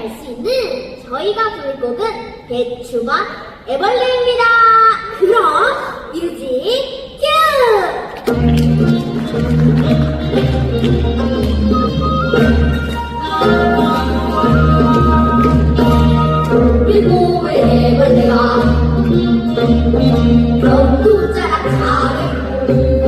할수 있는 저희가 부를 곡은 배추와 애벌레입니다. 그럼 뮤직 큐! 그리고 애벌레가 벽두자락 잘했고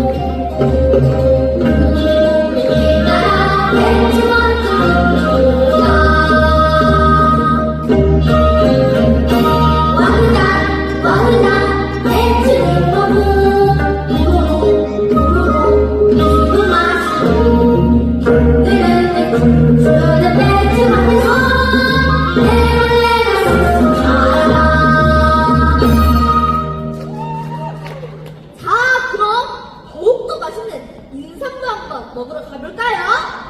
한번 먹으러 가볼까요?